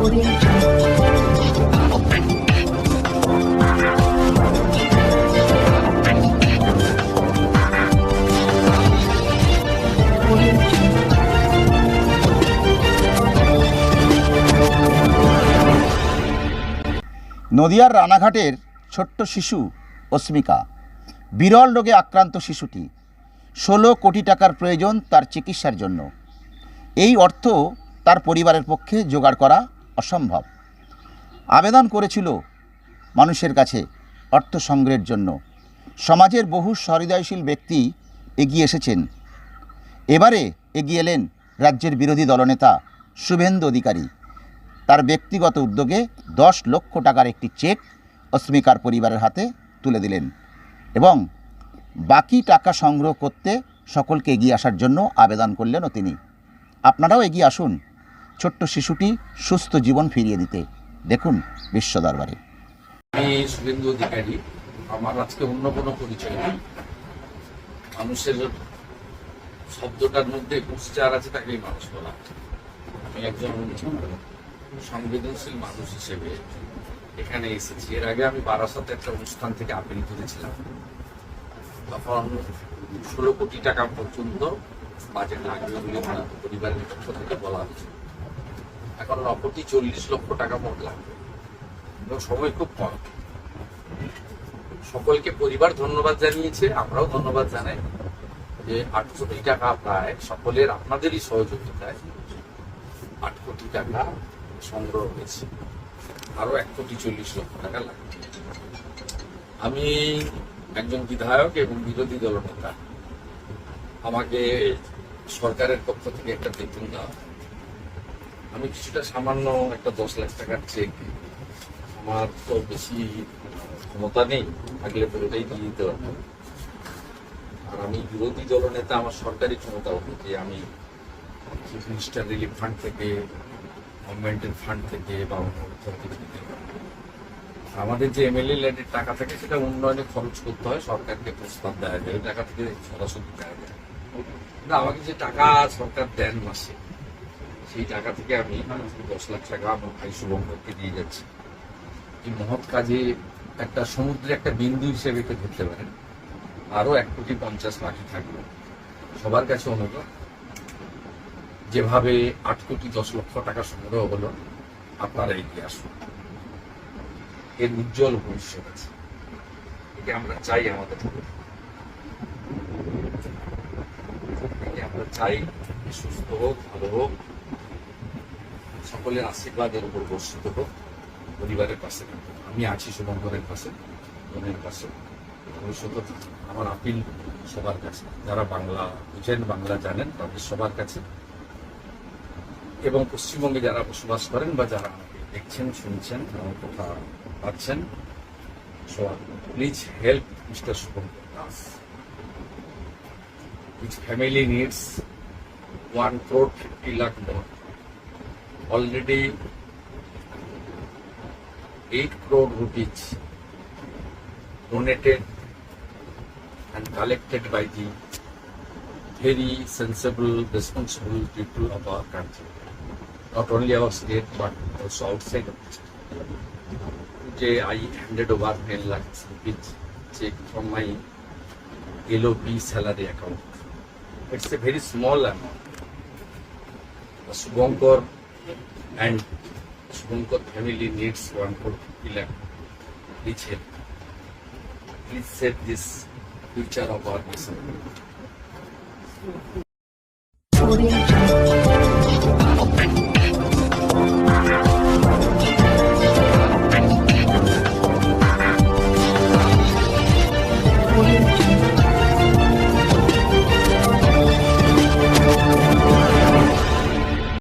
নদিয়ার রানাঘাটের ছোট্ট শিশু অস্মিকা। বিরল রোগে আক্রান্ত শিশুটি। ষোলো কোটি টাকার প্রয়োজন তার চিকিৎসার জন্য। এই অর্থ তার পরিবারের পক্ষে জোগাড় করা অসম্ভব। আবেদন করেছিল মানুষের কাছে অর্থ সংগ্রহের জন্য। সমাজের বহু সহৃদয়শীল ব্যক্তি এগিয়ে এসেছেন। এবারে এগিয়ে এলেন রাজ্যের বিরোধী দলনেতা শুভেন্দু অধিকারী। তার ব্যক্তিগত উদ্যোগে দশ লক্ষ টাকার একটি চেক অস্মিকার পরিবারের হাতে তুলে দিলেন এবং বাকি টাকা সংগ্রহ করতে সকলকে এগিয়ে আসার জন্য আবেদন করলেনও তিনি। আপনারাও এগিয়ে আসুন। ছোট্ট শিশুটি সুস্থ জীবন ফিরিয়ে দিতে। দেখুন বিশ্ব দরবারে। আমি শুভেন্দু অধিকারী। আমার আজকে অন্য কোনো পরিচয় নেই। মানুষের শব্দটার মধ্যে উচ্চার আছে তাকেই মানুষ বলা আমি একজন সংবেদনশীল মানুষ হিসেবে এখানে এসেছি। এর আগে আমি বারাসাতে একটা অনুষ্ঠান থেকে আপিল করেছিলাম। তখন ষোলো কোটি টাকা পর্যন্ত বাজেট লাগবে বলে পরিবারের পক্ষ থেকে বলা হয়েছে। এখন কোটি চল্লিশ লক্ষ টাকা মোট লাগবে। এবং সময় খুব কম। সকলকে পরিবার ধন্যবাদ জানিয়েছে, আমরাও ধন্যবাদ জানাই যে আট কোটি টাকা প্রায় সকলের, আপনাদেরই সহযোগিতায় আট কোটি টাকা সংগ্রহ হয়েছে। আরও এক কোটি চল্লিশ লক্ষ টাকা লাগবে। আমি একজন বিধায়ক এবং বিরোধী দলনেতা। আমাকে সরকারের পক্ষ থেকে একটা বেতন দেওয়া। আমি কিছুটা সামান্য একটা দশ লাখ টাকার চেক আমার তো বেশি ক্ষমতা নেই, থাকলে পুরোটাই দিয়ে দিতে আর আমি বিরোধী দলনেতা, আমার সরকারি ক্ষমতা অনুযায়ী আমি চিফ মিনিস্টার রিলিফ ফান্ড থেকে গভর্নমেন্টের ফান্ড থেকে বা অন্য। আমাদের যে এমএলএ ল্যান্ডের টাকা থাকে, সেটা উন্নয়নে খরচ করতে হয়, সরকারকে প্রস্তাব দেওয়া যায়, ওই টাকা থেকে সরাসরি দেওয়া যায়। আমাকে যে টাকা সরকার দেন মাসে সেই টাকা থেকে আমি দশ লাখ টাকা আমার ভাই শুভঙ্করকে দিয়ে যাচ্ছি। এই মহৎ কাজে একটা সমুদ্রে একটা বিন্দু হিসেবে এটা ধরতে পারেন আরও এক কোটি পঞ্চাশ লাখই থাকবে। সবার কাছে অনুরোধ, যেভাবে আট কোটি দশ লক্ষ টাকা সংগ্রহ হলো, আপনারা এগিয়ে আসুন। এর উজ্জ্বল ভবিষ্যৎ আছে। একে আমরা চাই আমাদের আমরা চাই সুস্থ হোক, ভালো হোক সকলের আশীর্বাদের উপর বর্ষিত হোক, পরিবারের পাশে আমি আছি শুভঙ্করের পাশে, বোনের পাশে। ভবিষ্যতে আমার আপিল সবার কাছে। যারা বাংলা বুঝেন, বাংলা জানেন, তাদের সবার কাছে। এবং পশ্চিমবঙ্গে যারা বসবাস করেন বা যারা দেখছেন, শুনছেন, আমার কথা পাচ্ছেন so please help mister Shubhankar Das. Which family needs 1 crore 50 lakh more. Already 8 crore rupees donated and collected by the very sensible, responsible people of our country. Not only our state, but also outside of the state. Today I handed over 10 lakhs rupees check from my LOP salary account. It's a very small amount. Subhankar and Subhankar family needs one lakh. Please help. Please save this future of our nation.